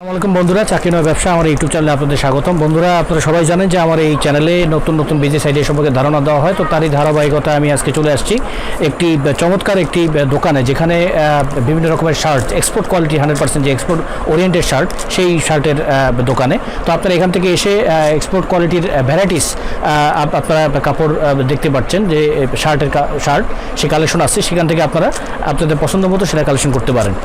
আসসালামাইকুম বন্ধুরা, চাকরি নয় ব্যবসা আমার ইউটিউব চ্যানেলে আপনাদের স্বাগতম। বন্ধুরা, আপনারা সবাই জানেন যে আমার এই চ্যানেলে নতুন নতুন বিজনেস আইডিয়া সম্পর্কে ধারণা দেওয়া হয়, তো তারই ধারাবাহিকতা আমি আজকে চলে আসছি একটি চমৎকার একটি দোকানে যেখানে বিভিন্ন রকমের shirt export quality hundred percent যে এক্সপোর্ট ওরিয়েন্টেড শার্ট সেই শার্টের দোকানে। তো আপনারা এখান থেকে এসে এক্সপোর্ট কোয়ালিটির ভ্যারাইটিস আপনারা কাপড় দেখতে পাচ্ছেন যে শার্টের শার্ট সে কালেকশন আছে, সেখান থেকে আপনারা আপনাদের পছন্দ মতো সেটা কালেকশন করতে পারেন।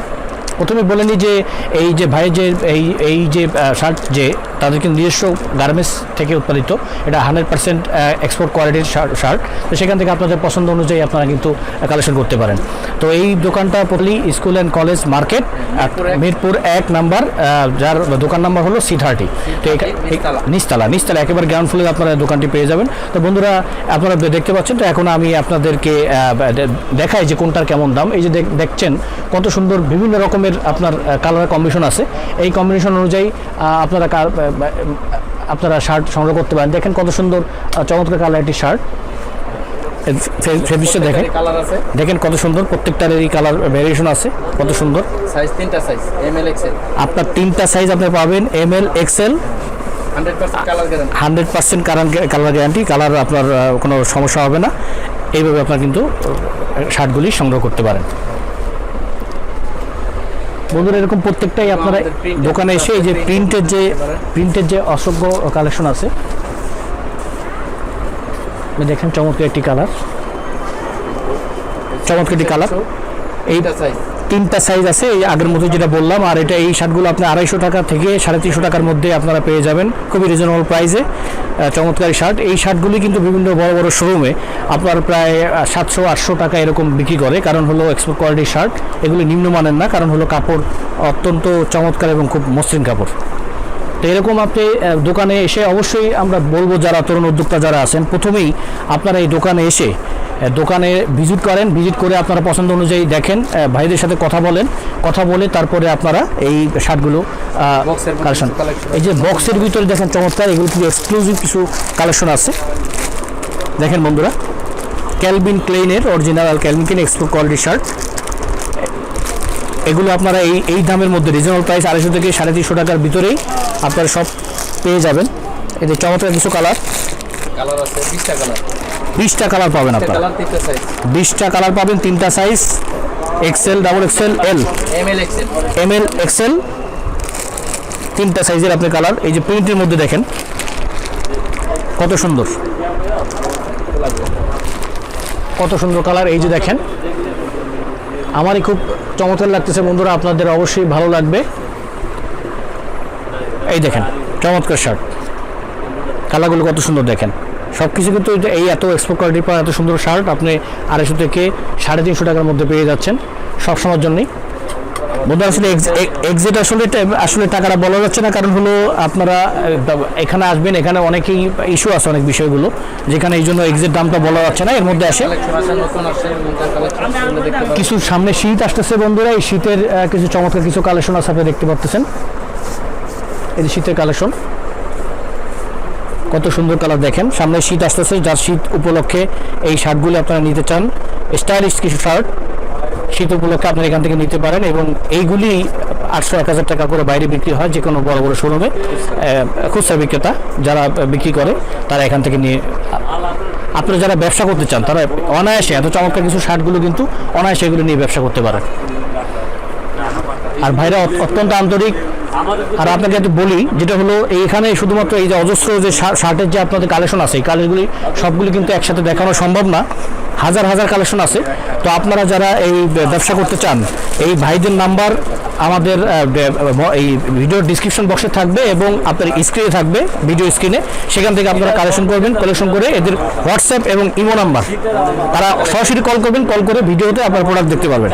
প্রথমে বলে নিই যে এই যে ভাইয়ের যে এই এই যে শার্ট যে তাদের কিন্তু নিজস্ব গার্মেন্টস থেকে উৎপাদিত এটা হান্ড্রেড পার্সেন্ট এক্সপোর্ট কোয়ালিটির শার্ট তো সেখান থেকে আপনাদের পছন্দ অনুযায়ী আপনারা কিন্তু কালেকশন করতে পারেন। তো এই দোকানটা পড়লি school and college market Mirpur এক। নাম্বার যার দোকান নাম্বার হলো সি থার্টি তো নিস্তালা নিচতলা। একেবারে গ্রাউন্ড ফ্লোরে আপনারা দোকানটি পেয়ে যাবেন। তো বন্ধুরা আপনারা দেখতে পাচ্ছেন তো এখন আমি আপনাদেরকে দেখাই যে কোনটার কেমন দাম। এই যে দেখছেন কত সুন্দর বিভিন্ন রকমের আপনার কালার কম্বিনেশন আছে। এই কম্বিনেশন অনুযায়ী আপনারা আপনারা শার্ট সংগ্রহ করতে পারেন। দেখেন কত সুন্দর চমৎকার কালার একটি শার্ট ফেব্রিক্সটা দেখেন। কালার আছে। দেখেন কত সুন্দর প্রত্যেকটার এই কালার ভ্যারিয়েশন আছে। কত সুন্দর। সাইজ তিনটা সাইজ এম এল এক্সেল আপনার তিনটা সাইজ আপনি পাবেন M L XL hundred percent colour guarantee colour guarantee colour আপনার কোনো সমস্যা হবে না। এইভাবে আপনার কিন্তু শার্টগুলি সংগ্রহ করতে পারেন। বন্ধুরা এরকম প্রত্যেকটাই আপনারা দোকানে এসে এই যে প্রিন্টের যে প্রিন্টের যে অসভ্য কালেকশন আছে দেখেন চমৎকার একটি কালার চমৎকার একটি কালার এইটা সাইজ তিনটা সাইজ আছে, এই আগের মতো যেটা বললাম, আর এটা এই শার্টগুলো আপনি আড়াইশো টাকা থেকে সাড়ে তিনশো টাকার মধ্যে আপনারা পেয়ে যাবেন, খুবই রিজনেবল প্রাইসে চমৎকার শার্ট এই শার্টগুলি কিন্তু বিভিন্ন বড় বড় শোরুমে আপনার প্রায় সাতশো আটশো টাকা এরকম বিক্রি করে, কারণ হলো এক্সপোর্ট কোয়ালিটির শার্ট এগুলি নিম্নমানের না, কারণ হলো কাপড় অত্যন্ত চমৎকার এবং খুব মসৃণ কাপড়। তো এরকম আপনি দোকানে এসে অবশ্যই আমরা বলব যারা তরুণ উদ্যোক্তা যারা আছেন, প্রথমেই আপনারা এই দোকানে এসে দোকানে ভিজিট করেন ভিজিট করে আপনারা পছন্দ অনুযায়ী দেখেন ভাইদের সাথে কথা বলেন কথা বলে তারপরে আপনারা এই শার্টগুলো কালেকশন এই যে বক্সের ভিতরে দেখেন চমৎকার এগুলো কিছু এক্সক্লুসিভ কিছু কালেকশন আছে। দেখেন বন্ধুরা Calvin ক্লেইনের original Calvin Klein export quality shirt এগুলো আপনারা এই এই দামের মধ্যে রিজনেবল প্রাইস আড়াইশো থেকে সাড়ে তিনশো টাকার ভিতরেই আপনারা সব পেয়ে যাবেন। এদের চমৎকার কিছু কালার কালার আছে বিশটা কালার বিশটা কালার পাবেন আপনারা। বিশটা কালার পাবেন তিনটা size XL double XL L M L XL M L XL তিনটা সাইজের আপনি কালার এই যে প্রিন্টের মধ্যে দেখেন কত সুন্দর। কত সুন্দর কালার এই যে দেখেন আমারই খুব চমৎকার লাগতেছে বন্ধুরা আপনাদের অবশ্যই ভালো লাগবে। এই দেখেন চমৎকার শার্ট কালারগুলো কত সুন্দর দেখেন। সব কিছু কিন্তু এই এত এক্সপোর্ট কোয়ালিটির পর এত সুন্দর শার্ট আপনি আড়াইশো থেকে সাড়ে তিনশো টাকার মধ্যে পেয়ে যাচ্ছেন সব সময়ের জন্যই। বন্ধু আসলে এক্সিট আসলে আসলে টাকাটা বলা যাচ্ছে না, কারণ হলো আপনারা এখানে আসবেন, এখানে অনেকেই ইস্যু আছে অনেক বিষয়গুলো, যেখানে এই জন্য এক্সিট দামটা বলা যাচ্ছে না, এর মধ্যে আসে। কিছু সামনে শীত আসতেছে বন্ধুরা, এই শীতের কিছু চমৎকার কিছু কালেকশন আছে, আপনি দেখতে পাচ্ছেন এই শীতের কালেকশন কত সুন্দর কালার দেখেন। সামনে শীত আসতেছে, যার শীত উপলক্ষে এই শার্টগুলো আপনারা নিতে চান। স্টাইলিশ কিছু শার্ট শীত উপলক্ষে আপনারা এখান থেকে নিতে পারেন এবং এইগুলি আটশো এক হাজার টাকা করে বাইরে বিক্রি হয় যে কোনো বড় বড় শোরুমে খুচরা বিক্রেতা যারা বিক্রি করে, তারা এখান থেকে নিয়ে আপনারা যারা ব্যবসা করতে চান, তারা অনায়াসে এত চমৎকার কিছু শার্টগুলো কিন্তু অনায়াসে এগুলো নিয়ে ব্যবসা করতে পারেন। আর ভাইরা অত্যন্ত আন্তরিক আর আপনাকে একটু বলি, যেটা হলো, এইখানে শুধুমাত্র এই যে অজস্র যে শার্টের যে আপনাদের কালেকশন আছে, এই কালেকশনগুলি সবগুলি কিন্তু একসাথে দেখানো সম্ভব না। হাজার হাজার কালেকশন আছে। তো আপনারা যারা এই ব্যবসা করতে চান, এই ভাইদের নাম্বার আমাদের এই ভিডিওর ডিসক্রিপশন বক্সে থাকবে এবং আপনার স্ক্রিনে থাকবে ভিডিও স্ক্রিনে সেখান থেকে আপনারা কালেকশন করবেন কালেকশন করে এদের হোয়াটসঅ্যাপ এবং ইমো নাম্বার তারা সরাসরি কল করবেন কল করে ভিডিওতে আপনার প্রোডাক্ট দেখতে পারবেন।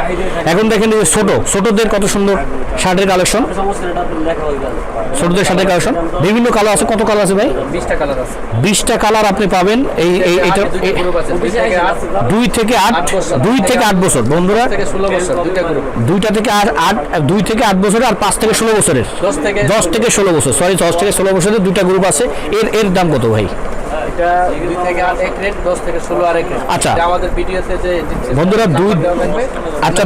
এখন দেখেন যে ছোটো ছোটোদের কত সুন্দর শার্টের কালেকশন ছোটদের শার্টের কালেকশন বিভিন্ন কালার আছে কত কালার আছে ভাই? বিশটা কালার আছে। বিশটা কালার আপনি পাবেন এই এটা দুই থেকে আট দুই থেকে আট বছর। বন্ধুরা দুইটা থেকে আট আট দুই দুই থেকে আট বছরের আর পাঁচ থেকে ষোলো বছরের। দশ থেকে ষোলো বছর সরি দশ থেকে ষোলো বছরের দুইটা গ্রুপ আছে। এর এর দাম কত ভাই? আচ্ছা। আমাদের ভিডিওতে যে বন্ধুরা, দুই- আচ্ছা,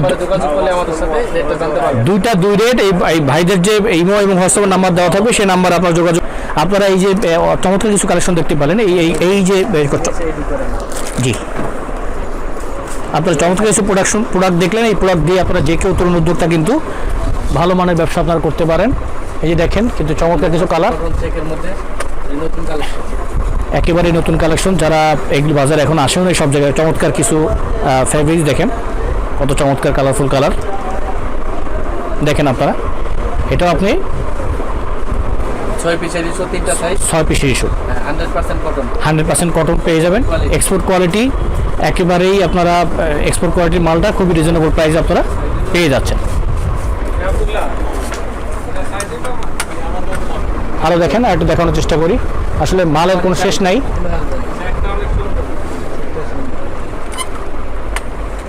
দুইটা দুই রেট এই ভাইদের যে ইমো এবং হোয়াটসঅ্যাপ নাম্বার দেওয়া থাকবে সেই নাম্বার আপনার যোগাযোগ আপনারা এই যে চমৎকার কিছু কালেকশন দেখতে পেলেন এই এই এই যে জি। আপনারা চমৎকার কিছু প্রোডাকশন প্রোডাক্ট দেখলেন। এই প্রোডাক্ট দিয়ে আপনারা যে কেউ তরুণ উদ্যোক্তা কিন্তু ভালো মানের ব্যবসা আপনারা করতে পারেন। এই যে দেখেন কিন্তু চমৎকার কিছু কালার মধ্যে এই নতুন কালেকশন একেবারে নতুন কালেকশন যারা এগুলি বাজারে এখন আসেও না সব জায়গায় চমৎকার কিছু ফেব্রিক্স দেখেন। কত চমৎকার কালারফুল কালার দেখেন আপনারা। এটাও আপনি ছয় পিসের ইস্যু তিনটা সাইজ ছয় পিসের issue hundred percent cotton hundred percent cotton পেয়ে যাবেন। এক্সপোর্ট কোয়ালিটি একেবারেই আপনারা এক্সপোর্ট কোয়ালিটির মালটা খুবই রিজনেবল প্রাইস আপনারা পেয়ে যাচ্ছেন। আরও দেখেন, আর একটু দেখানোর চেষ্টা করি। আসলে মালের কোনো শেষ নাই।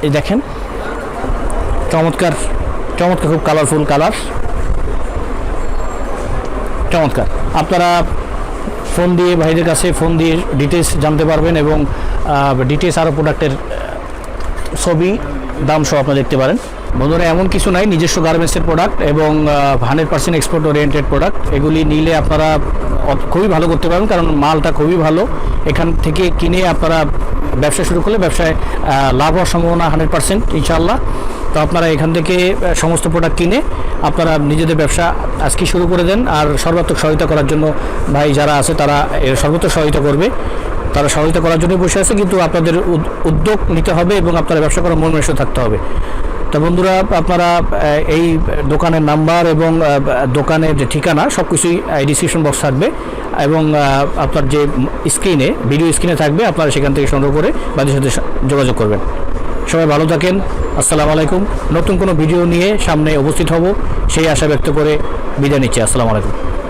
এই দেখেন, চমৎকার চমৎকার, খুব কালারফুল কালার চমৎকার। আপনারা ফোন দিয়ে, ভাইদের কাছে ফোন দিয়ে ডিটেলস জানতে পারবেন এবং ডিটেলস আরও প্রোডাক্টের ছবি, দাম সহ আপনারা দেখতে পারেন। বন্ধুরা, এমন কিছু নাই। নিজস্ব গার্মেন্টসের প্রোডাক্ট এবং hundred percent export oriented product এগুলি নিলে আপনারা খুবই ভালো করতে পারবেন, কারণ মালটা খুবই ভালো। এখান থেকে কিনে আপনারা ব্যবসা শুরু করলে ব্যবসায় লাভ হওয়ার সম্ভাবনা হান্ড্রেড পার্সেন্ট ইনশাল্লাহ তো আপনারা এখান থেকে সমস্ত প্রোডাক্ট কিনে আপনারা নিজেদের ব্যবসা আজকে শুরু করে দেন। আর সর্বাত্মক সহায়তা করার জন্য ভাই যারা আছে, তারা সর্বোচ্চ সহায়তা করবে। তারা সহায়তা করার জন্য বসে আছে, কিন্তু আপনাদের উদ- উদ্যোগ নিতে হবে এবং আপনারা ব্যবসা করার মন থাকতে হবে। তো বন্ধুরা, আপনারা এই দোকানের নাম্বার এবং দোকানের যে ঠিকানা সব কিছুই ডিসক্রিপশন বক্স থাকবে। এবং আপনার যে স্ক্রিনে ভিডিও স্ক্রিনে থাকবে, আপনারা সেখান থেকে সংগ্রহ করে বাদের সাথে যোগাযোগ করবেন। সবাই ভালো থাকেন। আসসালামু আলাইকুম। নতুন কোনো ভিডিও নিয়ে সামনে উপস্থিত হব, সেই আশা ব্যক্ত করে বিদায় নিচ্ছি। আসসালামু আলাইকুম।